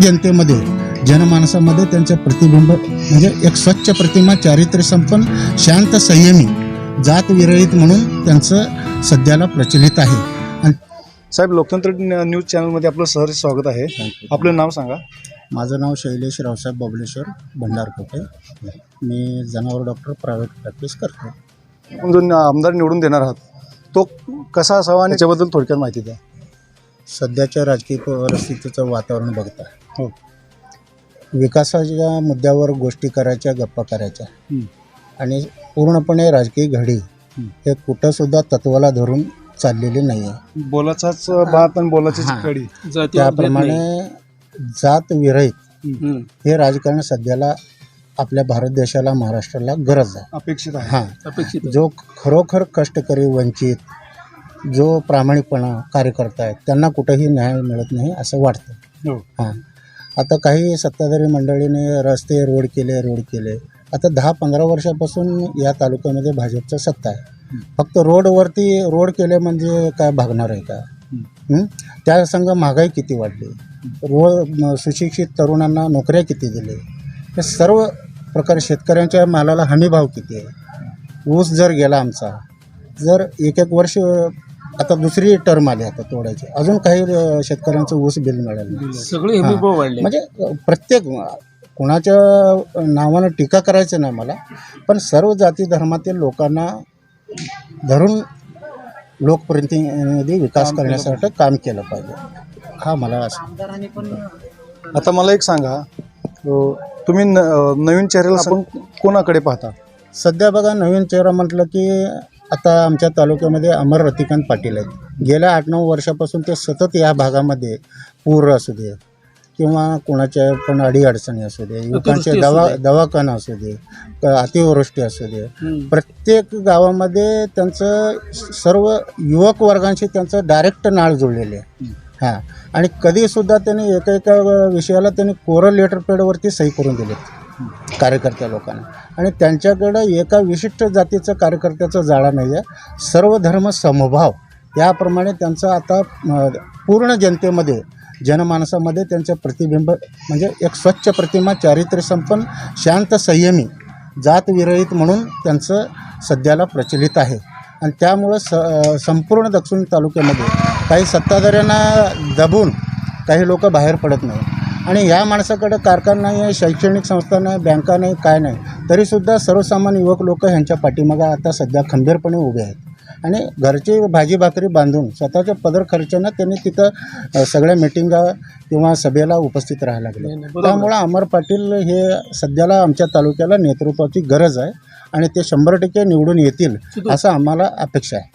जनतेमध्ये जनमानसामध्ये त्यांचं प्रतिबिंब म्हणजे एक स्वच्छ प्रतिमा चारित्र्य संपन्न शांत संयमी जात विरहित म्हणून त्यांचं सध्याला प्रचलित आहे. आणि साहेब लोकतंत्र न्यूज चॅनलमध्ये आपलं सहर्ष स्वागत आहे. आपलं नाव सांगा. माझं नाव शैलेश रावसाहेब बबलेश्वर भंडारकोटे. मी जनावर डॉक्टर प्रायव्हेट प्रॅक्टिस करतो आपण जो न- आमदार निवडून देणार आहात तो कसा असावा आणि त्याच्याबद्दल थोडक्यात माहिती द्या सध्याच्या राजकीय परिस्थितीचं वातावरण बघता हो विकासाच्या मुद्द्यावर गोष्टी करायच्या गप्पा करायच्या. आणि पूर्णपणे राजकीय घडी हं. कुठंसुद्धा तत्वाला धरून चाललेली नाही आहे बोलाचाच भात आणि बोलाचीच. कडी त्याप्रमाणे जात विरहित. हे राजकारण सध्याला आपल्या भारत देशाला महाराष्ट्राला गरज आहे. अपेक्षित आहे. हां. अपेक्षित जो खरोखर कष्टकरी वंचित जो प्रामाणिकपणा कार्यकर्ता आहेत त्यांना कुठंही न्याय मिळत नाही असं वाटतं. हो. हां. आता काही सत्ताधारी मंडळीने रस्ते रोड केले रोड केले. आता दहा पंधरा वर्षापासून या तालुक्यामध्ये भाजपचं सत्ता आहे. फक्त रोडवरती रोड केले म्हणजे काय भागणार आहे का? त्या संघ महागाई किती वाढली? रोड सुशिक्षित तरुणांना नोकऱ्या किती दिले? हे सर्व प्रकारे शेतकऱ्यांच्या मालाला हमीभाव किती आहे? ऊस जर गेला आमचा जर एक एक वर्ष आता दुसरी टर्म आली आता तोडायची अजून काही शेतकऱ्यांचं ऊस बिल मिळालं नाही. सगळे हमी वाढले. म्हणजे प्रत्येक कोणाच्या नावानं टीका करायचं नाही मला पण सर्व जाती धर्मातील लोकांना धरून लोकप्रतिनिधी विकास करण्यासाठी काम केलं पाहिजे. हा मला असं आता मला एक सांगा तुम्ही न- नवीन चेहऱ्याला आपण कोणाकडे पाहता? सध्या बघा नवीन चेहरा म्हटलं की आता आमच्या तालुक्यामध्ये अमर रतिकांत पाटील आहेत. गेल्या आठ नऊ वर्षापासून ते सतत या भागामध्ये पूर असू दे किंवा कोणाच्या पण अडीअडचणी असू दे युवकांचे दवा. दवाखाना असू दे क- अतिवृष्टी असू दे. प्रत्येक गावामध्ये त्यांचं सर्व युवक वर्गांशी त्यांचं डायरेक्ट नाळ जुळलेले आहे. हां. आणि कधीसुद्धा त्यांनी एका एका विषयाला त्यांनी कोरल लेटर पॅडवरती सही करून दिलेत कार्यकर्त्या लोकांना. आणि त्यांच्याकडं एका विशिष्ट जातीचं कार्यकर्त्याचं जाळा नाही आहे सर्व धर्म समभाव. याप्रमाणे त्यांचं आता पूर्ण जनतेमध्ये जनमानसामध्ये त्यांचं प्रतिबिंब म्हणजे एक स्वच्छ प्रतिमा चारित्र्य संपन्न शांत संयमी जातविरहित म्हणून त्यांचं सध्याला प्रचलित आहे. आणि त्यामुळं स संपूर्ण दक्षिण तालुक्यामध्ये काही सत्ताधाऱ्यांना दबून काही लोक बाहेर पडत नाही. आणि ह्या माणसाकडं कारखाना नाही आहे शैक्षणिक संस्था नाही बँका नाही काय नाही. तरीसुद्धा सर्वसामान्य युवक लोक ह्यांच्या पाठीमागं आता सध्या खंबीरपणे उभे आहेत. आणि घरची भाजी भाकरी बांधून स्वतःच्या पदर खर्चानं त्यांनी तिथं सगळ्या मिटिंगा किंवा सभेला उपस्थित राहायला लागले. त्यामुळं अमर पाटील हे सध्याला आमच्या तालुक्याला नेतृत्वाची गरज आहे आणि ते शंभर टक्के निवडून येतील असं आम्हाला अपेक्षा आहे.